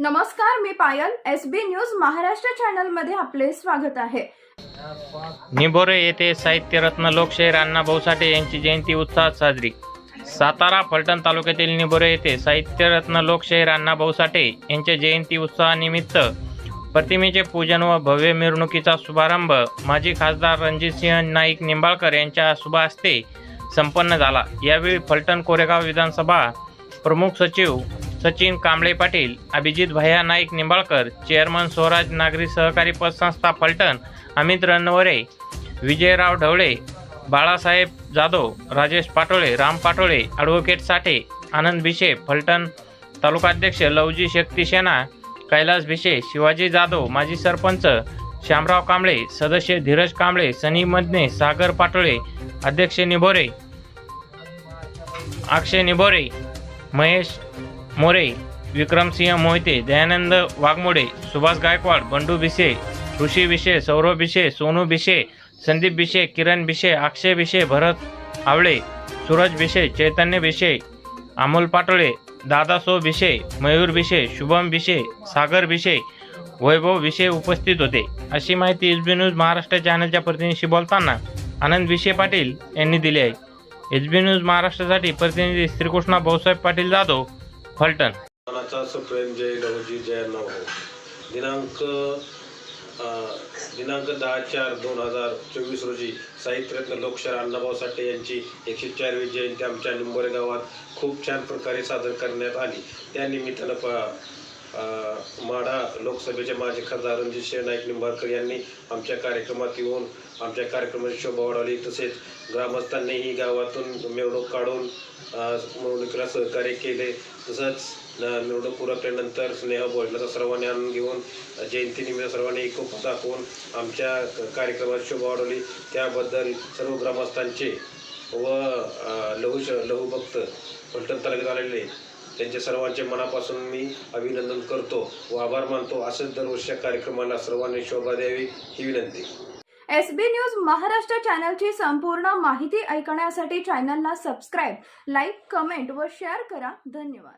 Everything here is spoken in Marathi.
नमस्कार मी Payal S B news Maharashtra चॅनलमध्ये आपले स्वागत आहे. निबोरे येथे साहित्यरत्न लोकशाहीर अण्णाभाऊ साठे यांची जयंती उत्साहात साजरी. सातारा फलटण तालुक्यातील निबोरे येथे साहित्यरत्न लोकशाहीर अण्णाभाऊ साठे यांच्या जयंती उत्साहानिमित्त प्रतिमेचे पूजन व भव्य मिरवणुकीचा शुभारंभ माजी खासदार रणजितसिंह नाईक निंबाळकर यांच्या शुभ हस्ते संपन्न झाला. यावेळी फलटण कोरेगाव विधानसभा प्रमुख सचिव सचिन कांबळे पाटील अभिजित भैया नाईक निंबाळकर चेअरमन स्वराज नागरी सहकारी पतसंस्था फलटण अमित रणवरे विजयराव ढवळे बाळासाहेब जाधव राजेश पाटोळे राम पाटोळे ॲडव्होकेट साठे आनंद भिशे फलटण तालुकाध्यक्ष लवजी शक्ती सेना कैलास भिशे शिवाजी जाधव माजी सरपंच श्यामराव कांबळे सदस्य धीरज कांबळे सनी मदने सागर पाटोळे अध्यक्ष निभोरे अक्षय निभोरे महेश मोरे विक्रमसिंह मोहिते दयानंद वाघमोडे सुभाष गायकवाड बंडू भिसे ऋषी भिशे सौरभ भिशे सोनू भिशे संदीप भिशे किरण भिशे अक्षय भिशे भरत आवळे सूरज भिशे चैतन्य भिशे अमोल पाटोळे दादासो भिशे मयूर भिशे शुभम भिशे सागर भिशे वैभव विषय उपस्थित होते. अशी माहिती एच बी न्यूज महाराष्ट्र चॅनलच्या प्रतिनिधीशी बोलताना आनंद विषय पाटील यांनी दिली आहे. एच बी न्यूज महाराष्ट्रासाठी प्रतिनिधी श्रीकृष्णा भाऊसाहेब पाटील जाधव फलटण. मनाचा सुप्रेम जय नवजी जय नव दिनांक दिनांक दहा चार दोन हजार चोवीस रोजी साहित्यरत्न लोकशाहीर अण्णाभाऊ साठे यांची एकशे चारवी जयंती आमच्या निंबोरे गावात खूप छान प्रकारे सादर करण्यात आली. त्यानिमित्तानं प माढा लोकसभेचे माजी खासदार रणजित सिंह नाईक निंबाळकर यांनी आमच्या कार्यक्रमात येऊन आमच्या कार्यक्रमाची शोभा वाढवली. तसेच ग्रामस्थांनीही गावातून मिरवणूक काढून अ, मिरवणुकीला सहकार्य केले. तसंच निवडणूक पुरवल्यानंतर स्नेह भोजनाचा सर्वांनी आणून घेऊन जयंतीनिमित्त सर्वांनी एकोप दाखवून आमच्या कार्यक्रमात शोभा वाढवली. त्याबद्दल सर्व ग्रामस्थांचे व अ, लहू श लहू भक्त फलटण तालुक्यात आलेले त्यांच्या सर्वांचे मनापासून मी अभिनंदन करतो व आभार मानतो. असंच दरवर्षी कार्यक्रमाला सर्वांनी शोभा द्यावी ही विनंती. एस बी न्यूज महाराष्ट्र चॅनलची संपूर्ण माहिती ऐकण्यासाठी चॅनलला सबस्क्राईब लाईक कमेंट व शेअर करा. धन्यवाद.